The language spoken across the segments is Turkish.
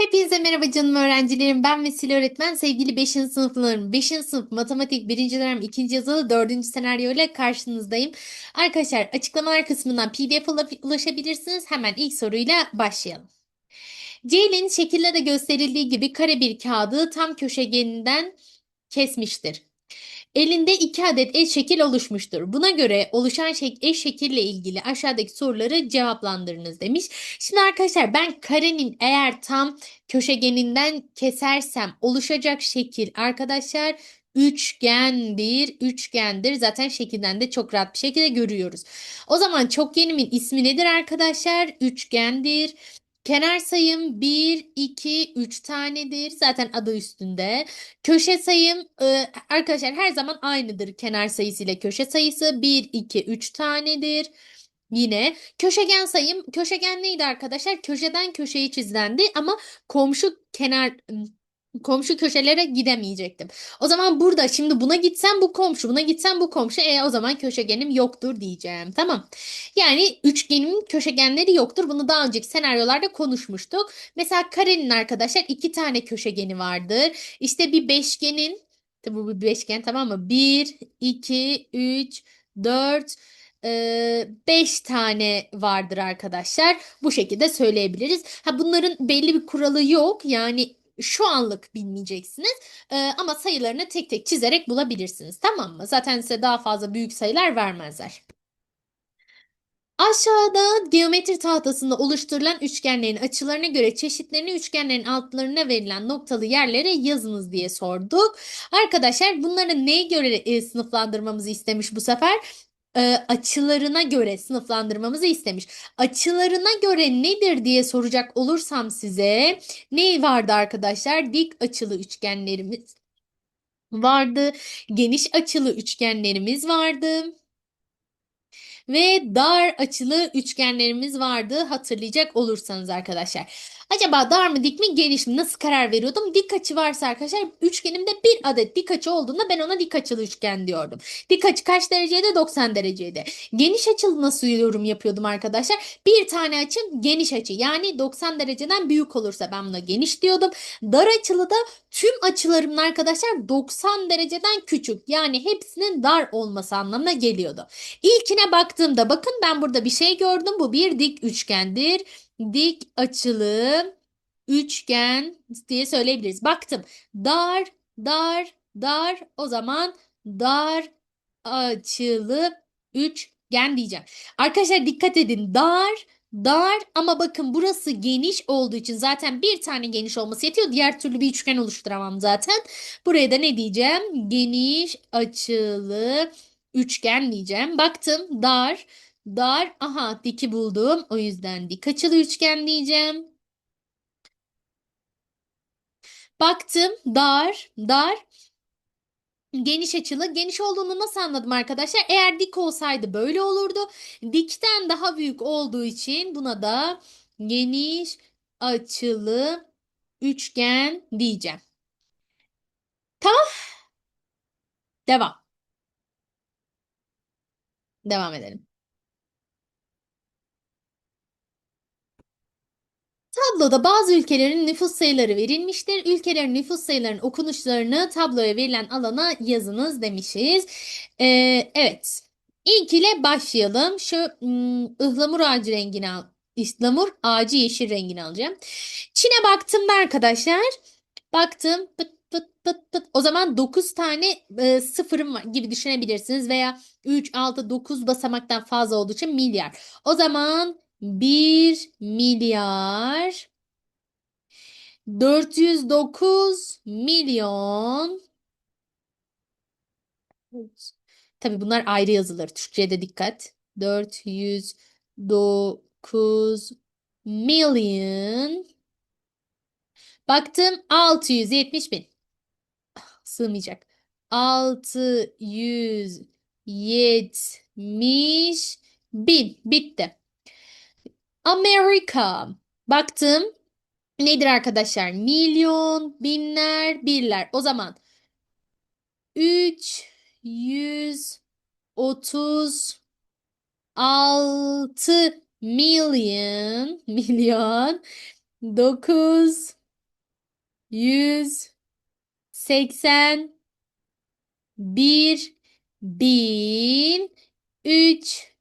Hepinize merhaba canım öğrencilerim. Ben Vesile Öğretmen. Sevgili 5. sınıflarım. 5. sınıf matematik 1. dönem 2. yazılı 4. senaryo ile karşınızdayım. Arkadaşlar açıklamalar kısmından PDF ula- ulaşabilirsiniz. Hemen ilk soruyla başlayalım. Ceylin şekilde de gösterildiği gibi kare bir kağıdı tam köşegeninden kesmiştir. Elinde iki adet eş şekil oluşmuştur. Buna göre oluşan şek eş şekille ilgili aşağıdaki soruları cevaplandırınız demiş. Şimdi arkadaşlar ben karenin eğer tam köşegeninden kesersem oluşacak şekil arkadaşlar üçgendir. Üçgendir. Zaten şekilden de çok rahat bir şekilde görüyoruz. O zaman çokgenimin ismi nedir arkadaşlar? Üçgendir. Kenar sayım 1, 2, 3 tanedir. Zaten adı üstünde. Köşe sayım e, arkadaşlar her zaman aynıdır. Kenar sayısı ile köşe sayısı 1, 2, 3 tanedir. Yine köşegen sayım köşegen neydi arkadaşlar? Köşeden köşeyi çizilendi ama komşu kenar komşu köşelere gidemeyecektim. O zaman burada şimdi buna gitsem bu komşu, buna gitsem bu komşu. E o zaman köşegenim yoktur diyeceğim. Tamam. Yani üçgenimin köşegenleri yoktur. Bunu daha önceki senaryolarda konuşmuştuk. Mesela karenin arkadaşlar iki tane köşegeni vardır. İşte bir beşgenin bu bir beşgen tamam mı? 1, 2, 3, 4, 5 tane vardır arkadaşlar. Bu şekilde söyleyebiliriz. Ha bunların belli bir kuralı yok. Yani şu anlık bilmeyeceksiniz. Ee, ama sayılarını tek tek çizerek bulabilirsiniz. Tamam mı? Zaten size daha fazla büyük sayılar vermezler. Aşağıda geometri tahtasında oluşturulan üçgenlerin açılarına göre çeşitlerini üçgenlerin altlarına verilen noktalı yerlere yazınız diye sorduk. Arkadaşlar bunları neye göre e, sınıflandırmamızı istemiş bu sefer? E, açılarına göre sınıflandırmamızı istemiş. Açılarına göre nedir diye soracak olursam size ne vardı arkadaşlar? Dik açılı üçgenlerimiz vardı. Geniş açılı üçgenlerimiz vardı. Ve dar açılı üçgenlerimiz vardı hatırlayacak olursanız arkadaşlar. Acaba dar mı dik mi geniş mi nasıl karar veriyordum? Dik açı varsa arkadaşlar üçgenimde bir adet dik açı olduğunda ben ona dik açılı üçgen diyordum. Dik açı kaç dereceydi? 90 dereceydi. Geniş açılı nasıl yorum yapıyordum arkadaşlar? Bir tane açım geniş açı yani 90 dereceden büyük olursa ben buna geniş diyordum. Dar açılı da tüm açılarımın arkadaşlar 90 dereceden küçük yani hepsinin dar olması anlamına geliyordu. İlkine baktığımda bakın ben burada bir şey gördüm. Bu bir dik üçgendir. Dik açılı üçgen diye söyleyebiliriz. Baktım. Dar, dar, dar. O zaman dar açılı üçgen diyeceğim. Arkadaşlar dikkat edin. Dar, dar ama bakın burası geniş olduğu için zaten bir tane geniş olması yetiyor. Diğer türlü bir üçgen oluşturamam zaten. Buraya da ne diyeceğim? Geniş açılı üçgen diyeceğim. Baktım dar, dar. Aha diki buldum. O yüzden dik açılı üçgen diyeceğim. Baktım dar, dar. Geniş açılı. Geniş olduğunu nasıl anladım arkadaşlar? Eğer dik olsaydı böyle olurdu. Dikten daha büyük olduğu için buna da geniş açılı üçgen diyeceğim. Tamam. Devam. Devam edelim. Tabloda bazı ülkelerin nüfus sayıları verilmiştir. Ülkelerin nüfus sayılarının okunuşlarını tabloya verilen alana yazınız demişiz. Ee, evet. İlk ile başlayalım. Şu ım, ıhlamur ağacı rengini al. ıhlamur ağacı yeşil rengini alacağım. Çin'e baktım da arkadaşlar. Baktım pıt pıt pıt pıt. O zaman 9 tane e, sıfırım var gibi düşünebilirsiniz. Veya 3, 6, 9 basamaktan fazla olduğu için milyar. O zaman 1 milyar 409 milyon Tabii bunlar ayrı yazılır. Türkçe'ye de dikkat. 409 million Baktım 670 bin. Ah, Sığmayacak. 670 bin. Bitti. Amerika. Baktım. Nedir arkadaşlar? Milyon, binler, birler. O zaman 336 milyon milyon 9 yüz seksen bir bin üç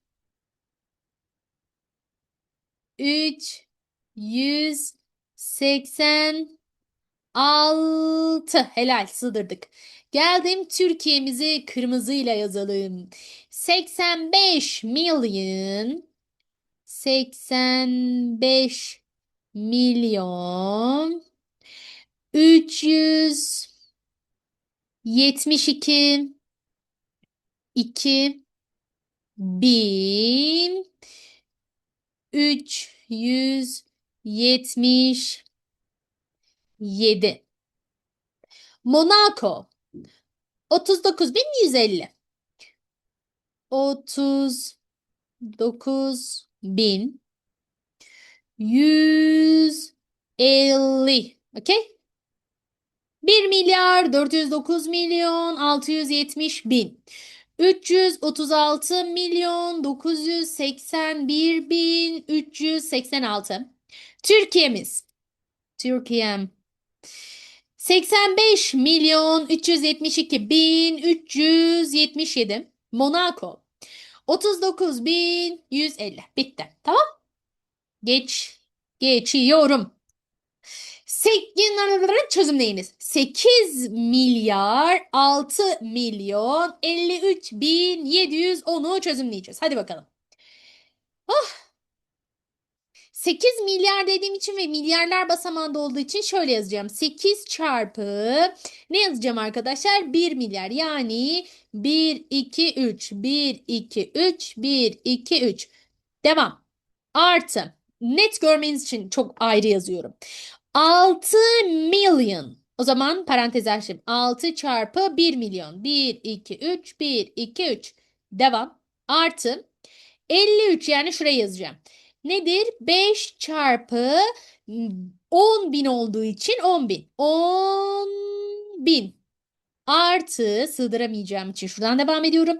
üç yüz seksen altı. Helal sığdırdık. Geldim Türkiye'mizi kırmızıyla yazalım. 85 milyon 85 milyon 372 2 bin 377 Monaco 39.150 39 bin 150 okey? 1 milyar 409 milyon 670 bin 336 milyon 981 bin 386 Türkiye'miz Türkiye'm. 85 milyon 372 bin 377 Monaco 39 bin 150 bitti. Tamam. Geç geçiyorum 8 çözümleyiniz 8 milyar 6 milyon 53 bin 710'u çözümleyeceğiz hadi bakalım oh 8 milyar dediğim için ve milyarlar basamağında olduğu için şöyle yazacağım. 8 çarpı ne yazacağım arkadaşlar? 1 milyar. Yani 1, 2, 3. 1, 2, 3. 1, 2, 3. Devam. Artı. Net görmeniz için çok ayrı yazıyorum. 6 milyon. O zaman parantez açayım. 6 çarpı 1 milyon. 1, 2, 3. 1, 2, 3. Devam. Artı. 53 yani şuraya yazacağım. Nedir? 5 çarpı 10 bin olduğu için 10 bin. 10 bin. Artı sığdıramayacağım için şuradan devam ediyorum.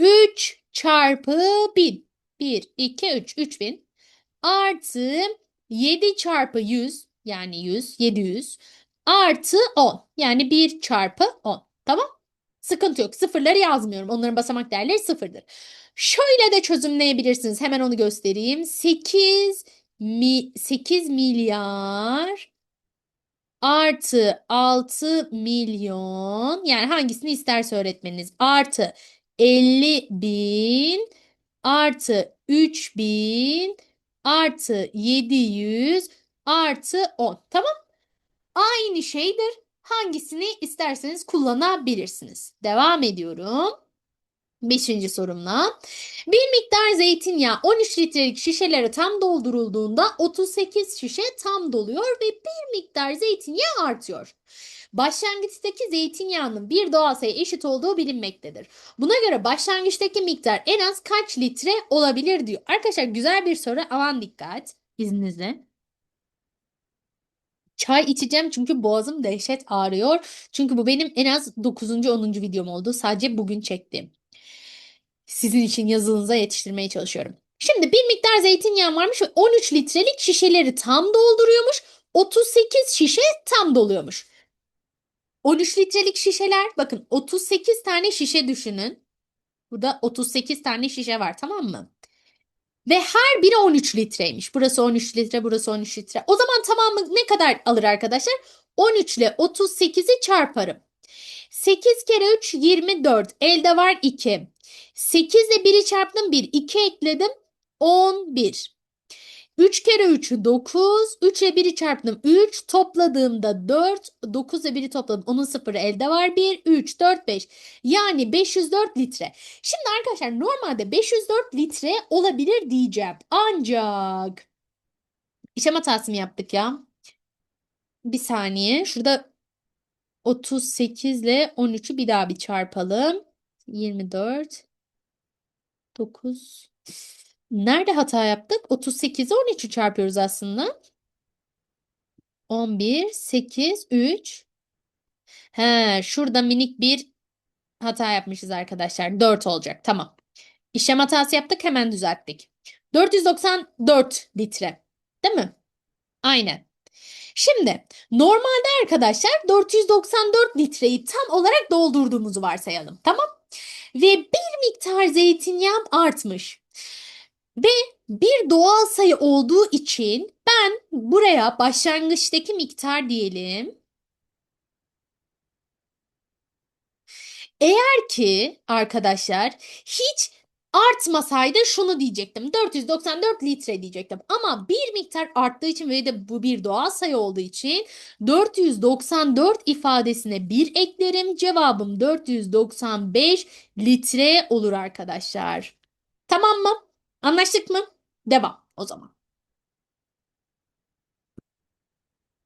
3 çarpı 1000. 1, 2, 3. 3000. Artı 7 çarpı 100 yani 100, 700. Artı 10 yani 1 çarpı 10. Tamam? Sıkıntı yok. Sıfırları yazmıyorum. Onların basamak değerleri sıfırdır. Şöyle de çözümleyebilirsiniz. Hemen onu göstereyim. 8 mi 8 milyar artı 6 milyon yani hangisini isterse öğretmeniniz artı 50 bin artı 3 bin artı 700 artı 10 tamam aynı şeydir hangisini isterseniz kullanabilirsiniz devam ediyorum Beşinci sorumla. Bir miktar zeytinyağı 13 litrelik şişelere tam doldurulduğunda 38 şişe tam doluyor ve bir miktar zeytinyağı artıyor. Başlangıçtaki zeytinyağının bir doğal sayı eşit olduğu bilinmektedir. Buna göre başlangıçtaki miktar en az kaç litre olabilir diyor. Arkadaşlar güzel bir soru. Aman dikkat. İzninizle. Çay içeceğim çünkü boğazım dehşet ağrıyor. Çünkü bu benim en az 9. 10. videom oldu. Sadece bugün çektim sizin için yazınıza yetiştirmeye çalışıyorum. Şimdi bir miktar zeytinyağı varmış ve 13 litrelik şişeleri tam dolduruyormuş. 38 şişe tam doluyormuş. 13 litrelik şişeler bakın 38 tane şişe düşünün. Burada 38 tane şişe var tamam mı? Ve her biri 13 litreymiş. Burası 13 litre, burası 13 litre. O zaman tamamı ne kadar alır arkadaşlar? 13 ile 38'i çarparım. 8 kere 3 24. Elde var 2. 8 ile 1'i çarptım 1. 2 ekledim 11. 3 kere 3 9. 3 ile 1'i çarptım 3. Topladığımda 4. 9 ile 1'i topladım. Onun sıfırı elde var 1. 3, 4, 5. Yani 504 litre. Şimdi arkadaşlar normalde 504 litre olabilir diyeceğim. Ancak işlem hatası mı yaptık ya? Bir saniye. Şurada 38 ile 13'ü bir daha bir çarpalım. 24 9 Nerede hata yaptık? 38'e 13'ü çarpıyoruz aslında. 11 8 3 He, şurada minik bir hata yapmışız arkadaşlar. 4 olacak. Tamam. İşlem hatası yaptık hemen düzelttik. 494 litre. Değil mi? Aynen. Şimdi normalde arkadaşlar 494 litreyi tam olarak doldurduğumuzu varsayalım. Tamam? Ve bir miktar zeytinyağım artmış. Ve bir doğal sayı olduğu için ben buraya başlangıçtaki miktar diyelim. Eğer ki arkadaşlar hiç artmasaydı şunu diyecektim. 494 litre diyecektim. Ama bir miktar arttığı için ve de bu bir doğal sayı olduğu için 494 ifadesine 1 eklerim. Cevabım 495 litre olur arkadaşlar. Tamam mı? Anlaştık mı? Devam o zaman.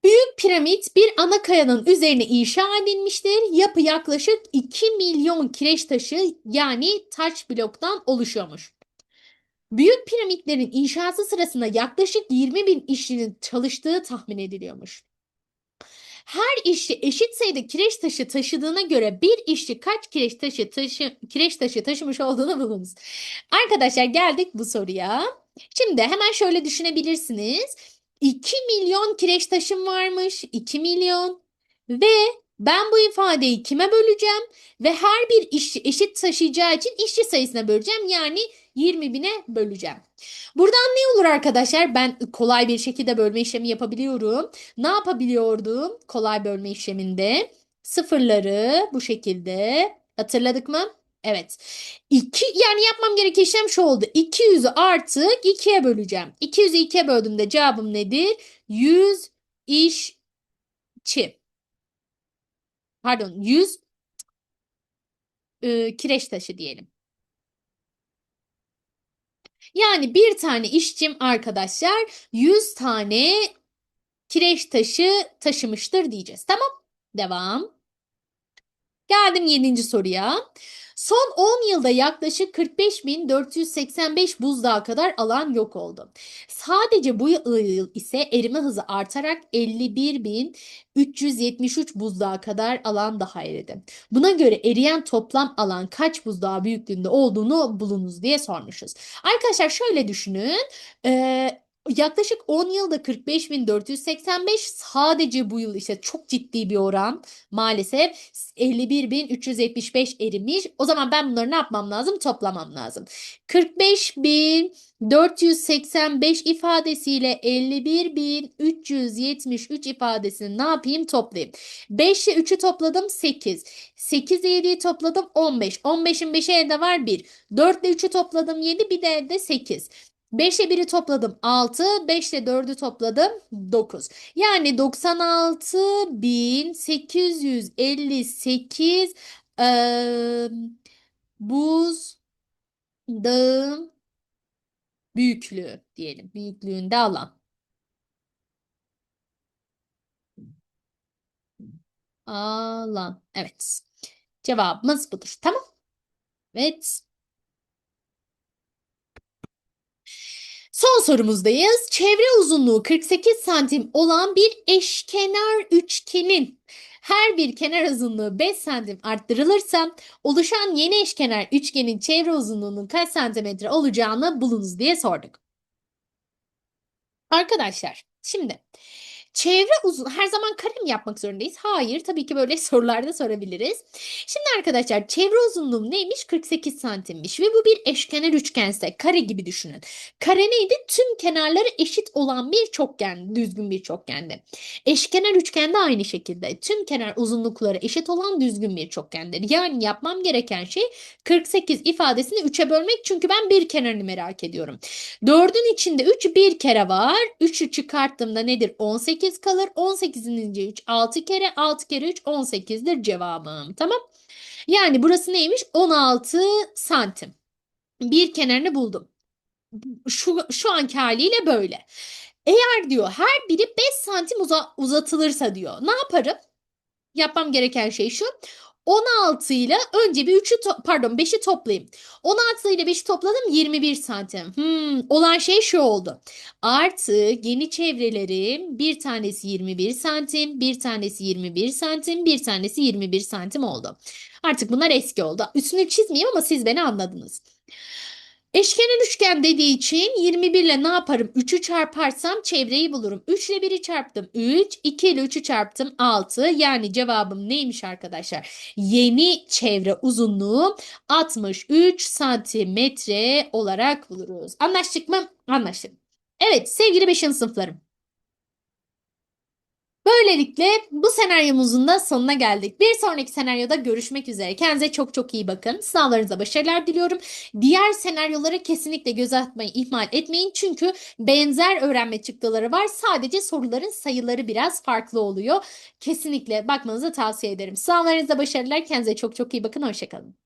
Büyük piramit bir ana kayanın üzerine inşa edilmiştir. Yapı yaklaşık 2 milyon kireç taşı yani taş bloktan oluşuyormuş. Büyük piramitlerin inşası sırasında yaklaşık 20 bin işçinin çalıştığı tahmin ediliyormuş. Her işçi eşit sayıda kireç taşı taşıdığına göre bir işçi kaç kireç taşı taşı kireç taşı taşımış olduğunu bulunuz. Arkadaşlar geldik bu soruya. Şimdi hemen şöyle düşünebilirsiniz. 2 milyon kireç taşım varmış. 2 milyon. Ve ben bu ifadeyi kime böleceğim? Ve her bir işçi eşit taşıyacağı için işçi sayısına böleceğim. Yani 20 bine böleceğim. Buradan ne olur arkadaşlar? Ben kolay bir şekilde bölme işlemi yapabiliyorum. Ne yapabiliyordum kolay bölme işleminde? Sıfırları bu şekilde hatırladık mı? Evet. 2 yani yapmam gereken işlem şu oldu. 200'ü artık 2'ye böleceğim. 200'ü 2'ye böldüğümde cevabım nedir? 100 işçi. Pardon 100 e, kireç taşı diyelim. Yani bir tane işçim arkadaşlar 100 tane kireç taşı taşımıştır diyeceğiz. Tamam. Devam. Geldim 7. soruya. Son 10 yılda yaklaşık 45.485 buzdağı kadar alan yok oldu. Sadece bu yıl ise erime hızı artarak 51.373 buzdağı kadar alan daha eridi. Buna göre eriyen toplam alan kaç buzdağı büyüklüğünde olduğunu bulunuz diye sormuşuz. Arkadaşlar şöyle düşünün. Ee, Yaklaşık 10 yılda 45.485 sadece bu yıl işte çok ciddi bir oran maalesef 51.375 erimiş. O zaman ben bunları ne yapmam lazım? Toplamam lazım. 45.485 ifadesiyle 51.373 ifadesini ne yapayım? Toplayayım. 5 ile 3'ü topladım 8. 8 ile 7'yi topladım 15. 15'in 5'i elde var 1. 4 ile 3'ü topladım 7 bir de elde 8. 5 ile 1'i topladım 6, 5 ile 4'ü topladım 9. Yani 96.858 e, buz dağın büyüklüğü diyelim. Büyüklüğünde alan. Alan. Evet. Cevabımız budur. Tamam. Evet. Son sorumuzdayız. Çevre uzunluğu 48 santim olan bir eşkenar üçgenin her bir kenar uzunluğu 5 santim arttırılırsa oluşan yeni eşkenar üçgenin çevre uzunluğunun kaç santimetre olacağını bulunuz diye sorduk. Arkadaşlar şimdi Çevre uzun her zaman kare mi yapmak zorundayız? Hayır. Tabii ki böyle sorularda sorabiliriz. Şimdi arkadaşlar çevre uzunluğum neymiş? 48 santimmiş ve bu bir eşkenar üçgense kare gibi düşünün. Kare neydi? Tüm kenarları eşit olan bir çokgen, düzgün bir çokgendi. Eşkenar üçgende aynı şekilde tüm kenar uzunlukları eşit olan düzgün bir çokgendir. Yani yapmam gereken şey 48 ifadesini 3'e bölmek çünkü ben bir kenarını merak ediyorum. 4'ün içinde 3 bir kere var. 3'ü çıkarttığımda nedir? 18 18 kalır. 18'in 3 6 kere 6 kere 3 18'dir cevabım. Tamam. Yani burası neymiş? 16 santim. Bir kenarını buldum. Şu, şu anki haliyle böyle. Eğer diyor her biri 5 santim uza, uzatılırsa diyor. Ne yaparım? Yapmam gereken şey şu. 16 ile önce bir 3'ü pardon 5'i toplayayım. 16 ile 5'i topladım 21 santim. Hmm, olan şey şu oldu. Artı yeni çevrelerim bir tanesi 21 santim, bir tanesi 21 santim, bir tanesi 21 santim oldu. Artık bunlar eski oldu. Üstünü çizmeyeyim ama siz beni anladınız. Eşkenar üçgen dediği için 21 ile ne yaparım? 3'ü çarparsam çevreyi bulurum. 3 ile 1'i çarptım 3, 2 ile 3'ü çarptım 6. Yani cevabım neymiş arkadaşlar? Yeni çevre uzunluğu 63 santimetre olarak buluruz. Anlaştık mı? Anlaştık. Evet sevgili 5. sınıflarım. Böylelikle bu senaryomuzun da sonuna geldik. Bir sonraki senaryoda görüşmek üzere. Kendinize çok çok iyi bakın. Sınavlarınıza başarılar diliyorum. Diğer senaryoları kesinlikle göz atmayı ihmal etmeyin. Çünkü benzer öğrenme çıktıları var. Sadece soruların sayıları biraz farklı oluyor. Kesinlikle bakmanızı tavsiye ederim. Sınavlarınızda başarılar. Kendinize çok çok iyi bakın. Hoşçakalın.